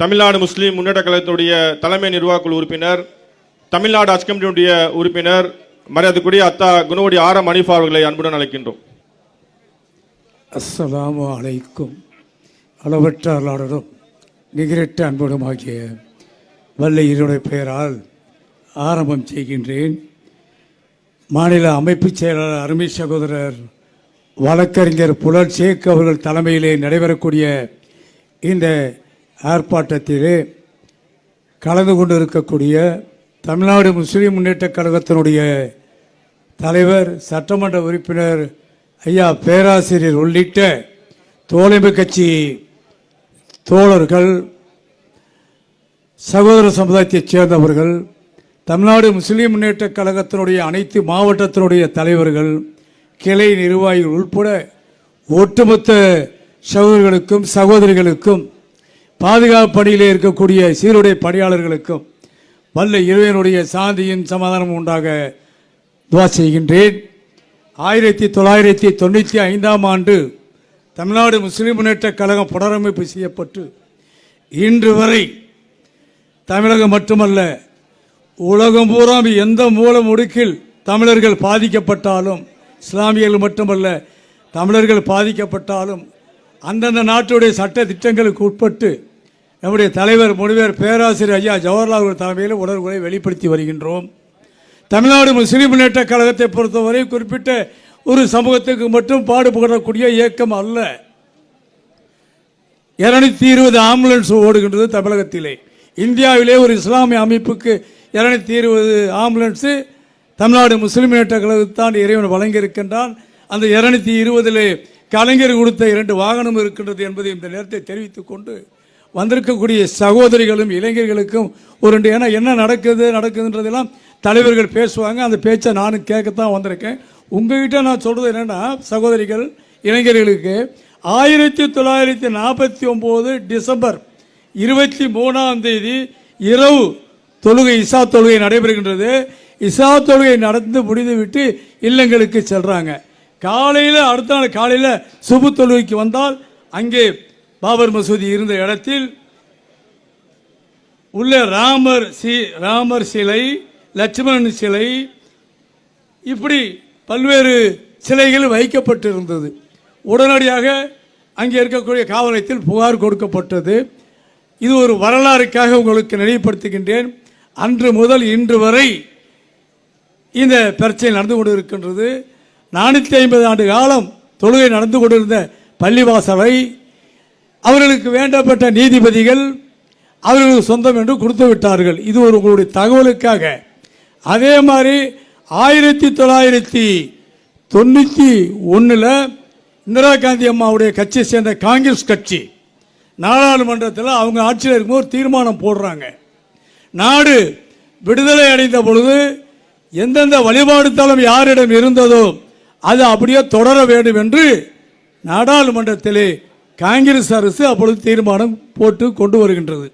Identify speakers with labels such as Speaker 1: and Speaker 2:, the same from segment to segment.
Speaker 1: தமிழ்நாடு முஸ்லீம் முன்னேற்ற கழகத்தினுடைய தலைமை நிர்வாகக்குழு உறுப்பினர் தமிழ்நாடு ஹஜ் கமிட்டியுடைய உறுப்பினர் மரியாதைக்குரிய அத்தா குணவடி ஆரம் அனிஃபா அவர்களை அன்புடன் அழைக்கின்றோம்.
Speaker 2: அஸ்ஸலாமு அலைக்கும். அளவற்ற அருளாளரும் நிகரற்ற அன்புடன் ஆகிய வல்லையருடைய பெயரால் ஆரம்பம் செய்கின்றேன். மாநில அமைப்பு செயலாளர் அருமை சகோதரர் வழக்கறிஞர் புலர் ஷேக் அவர்கள் தலைமையிலே நடைபெறக்கூடிய இந்த ஆர்ப்பாட்டத்திலே கலந்து கொண்டு இருக்கக்கூடிய தமிழ்நாடு முஸ்லீம் முன்னேற்றக் கழகத்தினுடைய தலைவர் சட்டமன்ற உறுப்பினர் ஐயா பேராசிரியர் உள்ளிட்ட தோழமை கட்சி தோழர்கள் சகோதர சமுதாயத்தைச் சேர்ந்தவர்கள் தமிழ்நாடு முஸ்லீம் முன்னேற்றக் கழகத்தினுடைய அனைத்து மாவட்டத்தினுடைய தலைவர்கள் கிளை நிர்வாகிகள் உட்பட ஒட்டுமொத்த சகோதரர்களுக்கும் சகோதரிகளுக்கும் பாதுகாப்பு பணியிலே இருக்கக்கூடிய சீருடைய பணியாளர்களுக்கும் வல்ல இறைவனுடைய சாந்தியின் சமாதானம் உண்டாக துவா செய்கின்றேன். ஆயிரத்தி தொள்ளாயிரத்தி தொண்ணூற்றி ஐந்தாம் ஆண்டு தமிழ்நாடு முஸ்லிம் முன்னேற்ற கழகம் புனரமைப்பு செய்யப்பட்டு இன்று வரை தமிழகம் மட்டுமல்ல உலகம் பூரா எந்த மூல முடுக்கில் தமிழர்கள் பாதிக்கப்பட்டாலும் இஸ்லாமியர்கள் மட்டுமல்ல தமிழர்கள் பாதிக்கப்பட்டாலும் அந்தந்த நாட்டுடைய சட்ட திட்டங்களுக்கு உட்பட்டு நம்முடைய தலைவர் முனிவர் பேராசிரியர் ஐயா ஜவஹர்லால் நேரு தலைமையில் உணர்வுகளை வெளிப்படுத்தி வருகின்றோம். தமிழ்நாடு முஸ்லிம் முன்னேற்ற கழகத்தை பொறுத்தவரை குறிப்பிட்ட ஒரு சமூகத்துக்கு மட்டும் பாடுபடக்கூடிய இயக்கம் அல்ல. இருநூத்தி இருபது ஆம்புலன்ஸ் ஓடுகின்றது தமிழகத்திலே. இந்தியாவிலே ஒரு இஸ்லாமிய அமைப்புக்கு இருநூத்தி இருபது ஆம்புலன்ஸு தமிழ்நாடு முஸ்லிம் முன்னேற்ற கழகத்தான் இறைவன் வழங்கியிருக்கின்றான். அந்த இருநூத்தி இருபதிலே கலைஞர் கொடுத்த இரண்டு வாகனம் இருக்கின்றது என்பதை இந்த நேரத்தை தெரிவித்துக் கொண்டு வந்திருக்கக்கூடிய சகோதரிகளும் இளைஞர்களுக்கும் ஒரு ரெண்டு ஏன்னா என்ன நடக்குது நடக்குதுன்றதெல்லாம் தலைவர்கள் பேசுவாங்க. அந்த பேச்சை நானும் கேட்கத்தான் வந்திருக்கேன். உங்ககிட்ட நான் சொல்றது என்னன்னா சகோதரிகள் இளைஞர்களுக்கு ஆயிரத்தி தொள்ளாயிரத்தி நாற்பத்தி ஒம்பது டிசம்பர் இருபத்தி மூணாம் தேதி இரவு தொழுகை இசா தொழுகை நடைபெறுகின்றது. இசா தொழுகை நடந்து முடிந்துவிட்டு இல்லங்களுக்கு செல்றாங்க. காலையில் அடுத்த நாள் காலையில் சுபு தொழுகைக்கு வந்தால் அங்கே பாபர் மசூதி இருந்த இடத்தில் உள்ள ராமர் சி ராமர் சிலை லட்சுமணன் சிலை இப்படி பல்வேறு சிலைகள் வைக்கப்பட்டிருந்தது. உடனடியாக அங்கே இருக்கக்கூடிய காவலத்தில் புகார் கொடுக்கப்பட்டது. இது ஒரு வரலாறுக்காக உங்களுக்கு நினைவுபடுத்துகின்றேன். அன்று முதல் இன்று வரை இந்த பிரச்சனை நடந்து கொண்டு இருக்கின்றது நானூற்றி ஐம்பது ஆண்டு காலம் தொழுகை நடந்து கொண்டிருந்த பள்ளிவாசலை அவர்களுக்கு வேண்டப்பட்ட நீதிபதிகள் அவர்களுக்கு சொந்தம் என்று கொடுத்து விட்டார்கள். இது ஒரு உங்களுடைய தகவலுக்காக. அதே மாதிரி ஆயிரத்தி தொள்ளாயிரத்தி தொண்ணூற்றி ஒன்றில் இந்திரா காந்தி அம்மாவுடைய கட்சியை சேர்ந்த காங்கிரஸ் கட்சி நாடாளுமன்றத்தில் அவங்க ஆட்சியில் இருக்கும்போது தீர்மானம் போடுறாங்க. நாடு விடுதலை அடைந்த பொழுது எந்தெந்த வழிபாடு தளம் யாரிடம் இருந்ததோ அது அப்படியே தொடர வேண்டும் என்று நாடாளுமன்றத்திலே காங்கிரஸ் அரசு அப்பொழுது தீர்மானம் போட்டு கொண்டு வருகின்றது.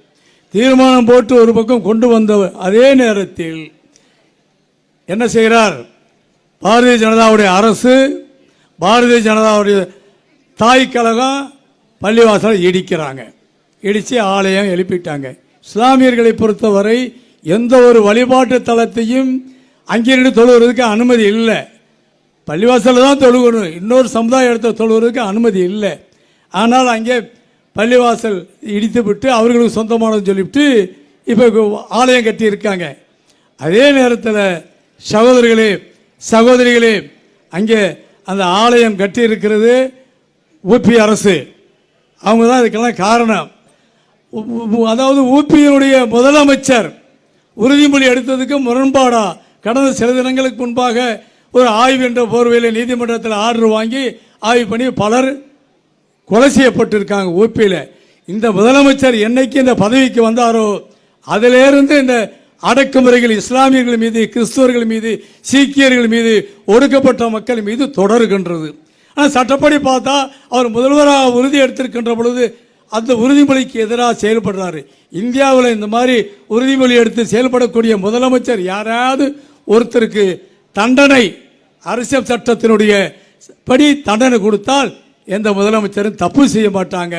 Speaker 2: தீர்மானம் போட்டு ஒரு பக்கம் கொண்டு வந்த அதே நேரத்தில் என்ன செய்கிறார்? பாரதிய ஜனதாவுடைய அரசு பாரதிய ஜனதாவுடைய தாய் கழகம் பள்ளிவாசலை இடிக்கிறாங்க. இடித்து ஆலயம் எழுப்பிட்டாங்க. இஸ்லாமியர்களை பொறுத்தவரை எந்த ஒரு வழிபாட்டு தலத்தையும் அங்கிருந்து தொழுகிறதுக்கு அனுமதி இல்லை. பள்ளிவாசலில் தான் தொழுகணும். இன்னொரு சமுதாய இடத்துல தொழுகிறதுக்கு அனுமதி இல்லை. ஆனால் அங்கே பள்ளிவாசல் இடித்து விட்டு அவர்களுக்கு சொந்தமானது சொல்லிவிட்டு இப்போ ஆலயம் கட்டி இருக்காங்க அதே நேரத்தில் சகோதரிகளே சகோதரிகளே அங்கே அந்த ஆலயம் கட்டி இருக்கிறது ஊபி அரசு. அவங்க தான் இதுக்கெல்லாம் காரணம். அதாவது ஊபியினுடைய முதலமைச்சர் உறுதிமொழி எடுத்ததுக்கு முரண்பாடாக கடந்த சில தினங்களுக்கு முன்பாக ஒரு ஆய்வு என்ற போர்வையில் நீதிமன்றத்தில் ஆர்டர் வாங்கி ஆய்வு பண்ணி பலர் கொலை செய்யப்பட்டிருக்காங்க ஓபியில். இந்த முதலமைச்சர் என்னைக்கு இந்த பதவிக்கு வந்தாரோ அதிலிருந்து இந்த அடக்குமுறைகள் இஸ்லாமியர்கள் மீது கிறிஸ்துவர்கள் மீது சீக்கியர்கள் மீது ஒடுக்கப்பட்ட மக்கள் மீது தொடருகின்றது. ஆனால் சட்டப்படி பார்த்தா அவர் முதல்வராக உறுதி எடுத்திருக்கின்ற பொழுது அந்த உறுதிமொழிக்கு எதிராக செயல்படுறாரு. இந்தியாவில் இந்த மாதிரி உறுதிமொழி எடுத்து செயல்படக்கூடிய முதலமைச்சர் யாராவது ஒருத்தருக்கு தண்டனை அரசியல் சட்டத்தினுடைய படி தண்டனை கொடுத்தால் எந்த முதலமைச்சரும் தப்பு செய்ய மாட்டாங்க.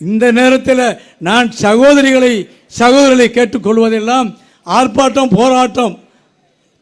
Speaker 2: இந்த நேரத்தில் நான் சகோதரிகளை சகோதரிகளை கேட்டுக்கொள்வதெல்லாம் ஆர்ப்பாட்டம் போராட்டம்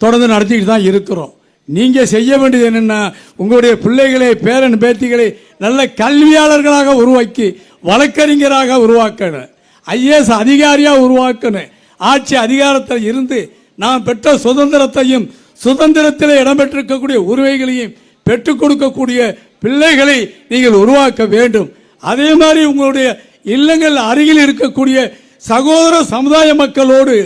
Speaker 2: தொடர்ந்து நடத்திக்கிட்டு தான் இருக்கிறோம். நீங்க செய்ய வேண்டியது என்னென்னா உங்களுடைய பிள்ளைகளை பேரன் பேத்திகளை நல்ல கல்வியாளர்களாக உருவாக்கி வழக்கறிஞராக உருவாக்கணும். ஐஏஎஸ் அதிகாரியாக உருவாக்கணும். ஆட்சி அதிகாரத்தில் இருந்து நாம் பெற்ற சுதந்திரத்தையும் சுதந்திரத்தில் இடம்பெற்றிருக்கக்கூடிய உரிமைகளையும் பெற்றுக் கொடுக்கக்கூடிய பிள்ளைகளை நீங்கள் உருவாக்க வேண்டும். அதே மாதிரி உங்களுடைய இல்லங்கள் அருகில் இருக்கக்கூடிய சகோதர சமுதாய மக்களோடு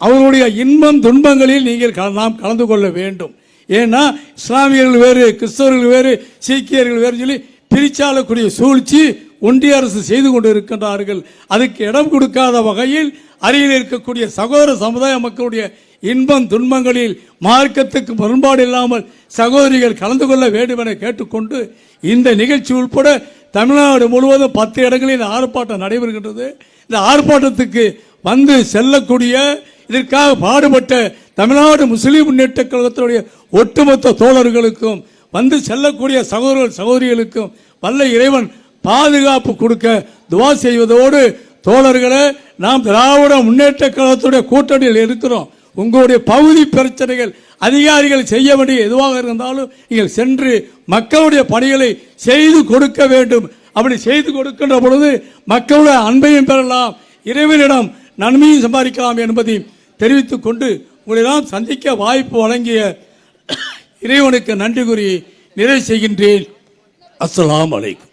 Speaker 2: அவர்களுடைய இன்பம் துன்பங்களில் நீங்கள் கல- நாம் கலந்து கொள்ள வேண்டும். ஏன்னா இஸ்லாமியர்கள் வேறு கிறிஸ்தவர்கள் வேறு சீக்கியர்கள் வேறு சொல்லி பிரிச்சாலக்கூடிய சூழ்ச்சி ஒன்றிய அரசு செய்து கொண்டு இருக்கின்றார்கள் அதுக்கு இடம் கொடுக்காத வகையில் அருகில் இருக்கக்கூடிய சகோதர சமுதாய மக்களுடைய இன்பம் துன்பங்களில் மார்க்கத்துக்கு முரண்பாடு இல்லாமல் சகோதரிகள் கலந்து கொள்ள வேண்டும் என கேட்டுக்கொண்டு இந்த நிகழ்ச்சி உட்பட தமிழ்நாடு முழுவதும் பத்து இடங்களில் ஆர்ப்பாட்டம் நடைபெறுகின்றது. இந்த ஆர்ப்பாட்டத்துக்கு வந்து செல்லக்கூடிய இதற்காக பாடுபட்ட தமிழ்நாடு முஸ்லீம் முன்னேற்ற கழகத்தினுடைய ஒட்டுமொத்த தோழர்களுக்கும் வந்து செல்லக்கூடிய சகோதரர்கள் சகோதரிகளுக்கும் வல்ல இறைவன் பாதுகாப்பு கொடுக்க துவா செய்வதோடு தோழர்களை நாம் திராவிட முன்னேற்ற கழகத்துடைய கூட்டணியில் இருக்கிறோம். உங்களுடைய பகுதி பிரச்சனைகள் அதிகாரிகள் செய்ய வேண்டிய எதுவாக இருந்தாலும் நீங்கள் சென்று மக்களுடைய பணிகளை செய்து கொடுக்க வேண்டும். அப்படி செய்து கொடுக்கின்ற பொழுது மக்களுடைய அன்பையும் பெறலாம். இறைவனிடம் நன்மையும் சம்பாதிக்கலாம் என்பதையும் தெரிவித்துக் கொண்டு உங்களெல்லாம் சந்திக்க வாய்ப்பு வழங்கிய இறைவனுக்கு நன்றி கூறி நிறைவு செய்கின்றேன். அஸ்லாம் வலைக்கும்